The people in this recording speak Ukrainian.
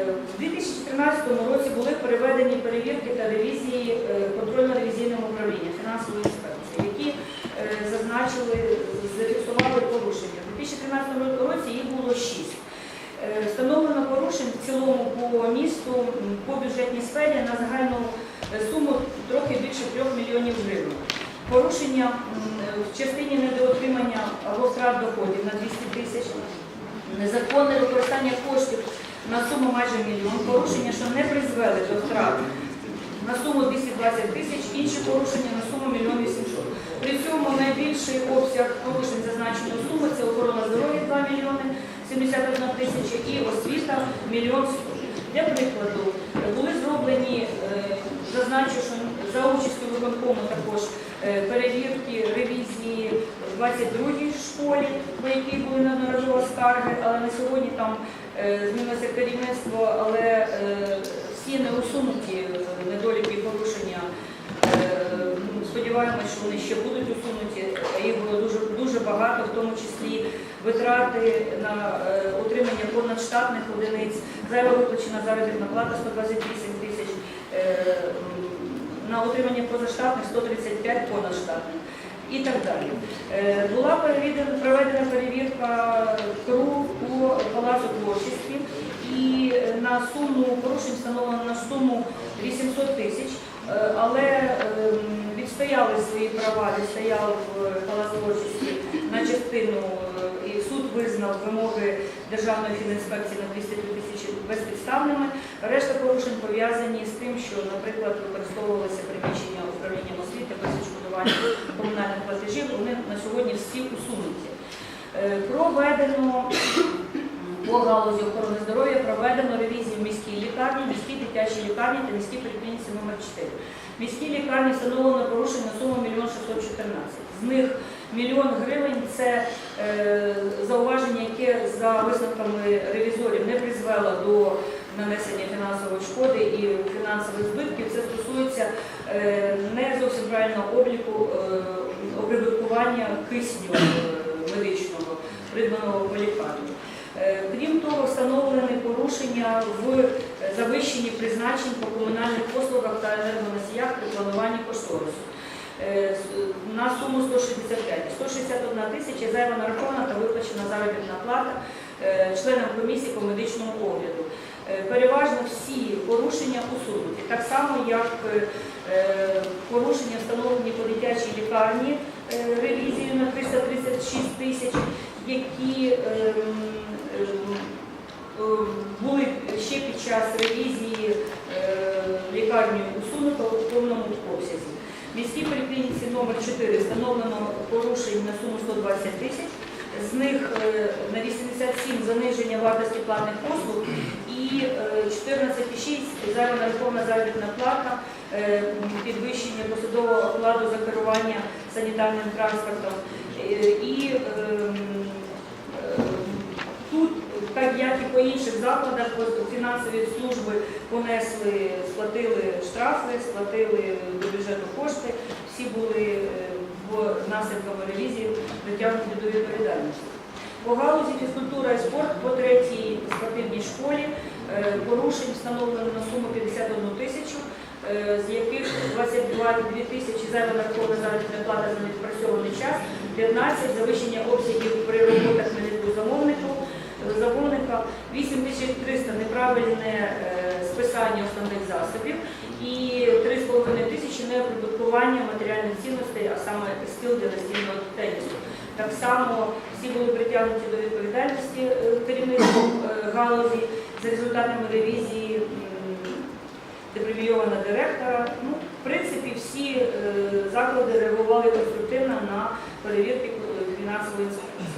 У 2013 році були переведені перевірки та ревізії е, контрольно-ревізійним управлінням фінансової інспекції, які е, зазначили, зафіксували порушення. У 2013 році їх було 6. Встановлено порушень в цілому по місту по бюджетній сфері на загальну е, суму трохи більше 3 мільйонів гривень. Порушення в частині недоотримання або втрат доходів на 200 тисяч, незаконне використання коштів на суму майже мільйон, порушення, що не призвели до втрат на суму 220 тисяч, інші порушення на суму 1 800. При цьому найбільший обсяг порушень зазначеної суми це охорона здоров'я 2 мільйони 71 тисяча і освіта мільйон 100. Для прикладу, були зроблені, е, зазначу, що за участю виконкому також е, перевірки, ревізії в 22-й школі, по якій були неодноразово скарги, але на сьогодні там змінилося керівництво, але е, всі не усунуті е, недоліки і порушення. Е, ну, Сподіваємось, що вони ще будуть усунуті. Їх було дуже дуже багато, в тому числі витрати на е, утримання понадштатних одиниць, зайва виплачена заробітна плата 128 тисяч, е, на утримання позаштатних 135 понадштатних і так далі. Е, Була проведена перевірка КРУ по палацу творчості і на суму порушень встановлено на суму 800 тисяч, Е, але ем, відстояли свої права, відстояв е, палац творчості на частину і суд визнав вимоги Державної фінінспекції на 203 тисячі безпідставними. Решта порушень пов'язані з тим, що, наприклад, використовувалися приміщення управління освіти без відшкодування комунальних платежів. Вони на сьогодні всі усунуті. Е, Проведено по галузі охорони здоров'я проведено ревізію в міській лікарні, міській дитячій лікарні та міській поліклініці номер 4. В міській лікарні встановлено порушення суму 1 614. З них мільйон гривень це е, зауваження, яке за висновками ревізорів не призвело до нанесення фінансової шкоди і фінансових збитків. Це стосується не зовсім правильного обліку е, оприбуткування кисню е, медичного, придбаного по. Е, Крім того, встановлені порушення в завищенні призначень по комунальних послугах та енергоносіях при плануванні кошторису. Е, На суму 165. 161 тисяча зайва нарахована та виплачена заробітна плата е, членам комісії по медичному огляду. Е, Переважно всі порушення усунуті. Так само, як е, е, порушення встановлені по дитячій лікарні ревізією на 336 тисяч, які ем, ем, е, були ще під час ревізії лікарні усунуто у повному обсязі. В міській поліклініці номер 4 встановлено порушень на суму 120 тисяч, з них на 87 заниження вартості платних послуг і е, 14,6 зайва нарахована заробітна плата, е, підвищення посадового окладу за керування санітарним транспортом. Е, І ем, тут, так як і по інших закладах, фінансові служби понесли, сплатили штрафи, сплатили до бюджету кошти, всі були в наслідками ревізії притягнуті до відповідальності. По галузі фізкультура і спорт по третій спортивній школі порушень встановлено на суму 51 тисячу, е, з яких 22 тисячі зайва нарахована заробітна плата за невідпрацьований час, 15 завищення обсягів при роботах на замовнику, замовника, 8300 неправильне е, списання основних засобів і 3,5 тисячі неоприбуткування матеріальних цінностей, а саме стіл для настільного тенісу. Так само всі були притягнуті до відповідальності е, керівництвом е, галузі за результатами ревізії депремійована директора. Ну, в принципі, всі е, заклади реагували конструктивно на перевірки фінансової інспекції.